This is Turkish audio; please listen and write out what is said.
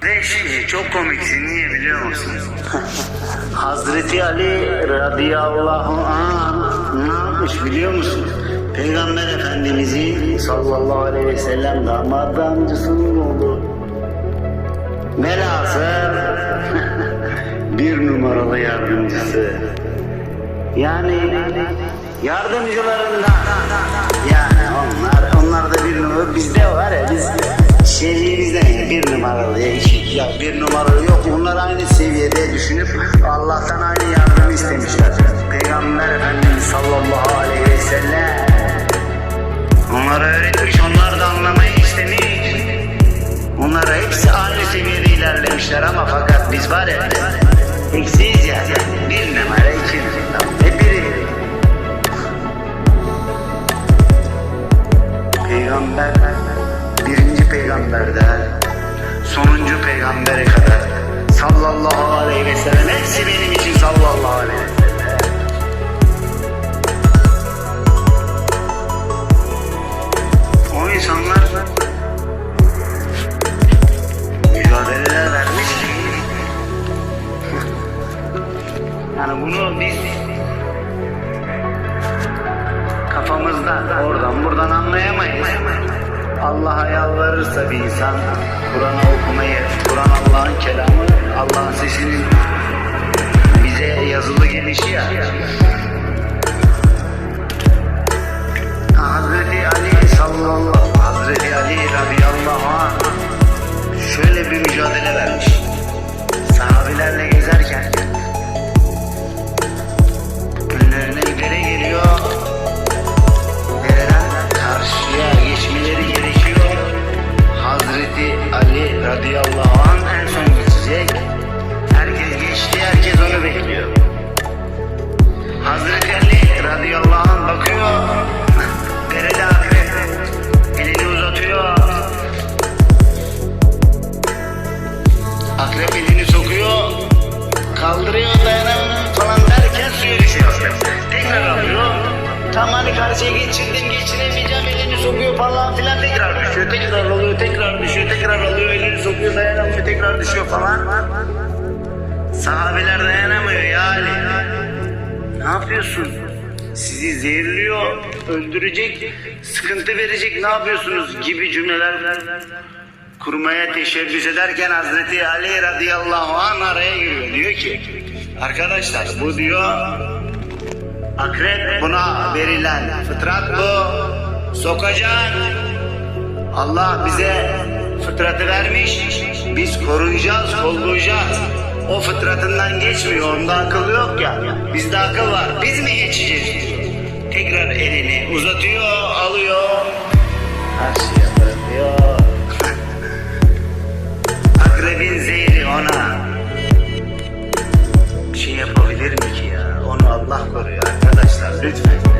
Kardeş çok komiksin niye biliyor musun? Hazreti Ali radıyallahu anh ne yapmış biliyor musun? Peygamber Efendimizin sallallahu aleyhi ve sellem damat amcasının oğlu. Velhasıl bir numaralı yardımcısı. Yani yardımcılarından yani onlar onlar da bir numara bizde var ya biz var ya eksiyiz ya. Bir numara iki numara. Hep biri. Peygamber birinci peygamberden sonuncu peygambere kadar sallallahu aleyhi ve sellem hepsi benim için sallallahu aleyhi ve sellem. Bunu biz kafamızda oradan buradan anlayamayız. Allah'a yalvarırsa bir insan Kur'an'ı okumayı, Kur'an Allah'ın kelamı, Allah'ın sesinin bize yazılı gelişi ya. Karşıya geçirdim geçiremeyeceğim elini sokuyor falan filan tekrar düşüyor. Tekrar alıyor tekrar düşüyor tekrar alıyor elini sokuyor dayanamıyor tekrar düşüyor falan. Sahabeler dayanamıyor ya Ali. Ne yapıyorsun? Sizi zehirliyor, öldürecek, sıkıntı verecek ne yapıyorsunuz gibi cümleler kurmaya teşebbüs ederken Hazreti Ali radıyallahu anh araya giriyor. Diyor ki arkadaşlar bu diyor akrep buna verilen fıtrat bu sokacak. Allah bize fıtratı vermiş. Biz koruyacağız, kollayacağız. O fıtratından geçmiyor. Onda akıl yok ya. Bizde akıl var. Biz mi geçeceğiz? Tekrar elini uzatıyor, alıyor. Karşıya bırakıyor. Akrebin zehri ona bir şey yapabilir mi ki ya? Onu Allah koruyor lütfen.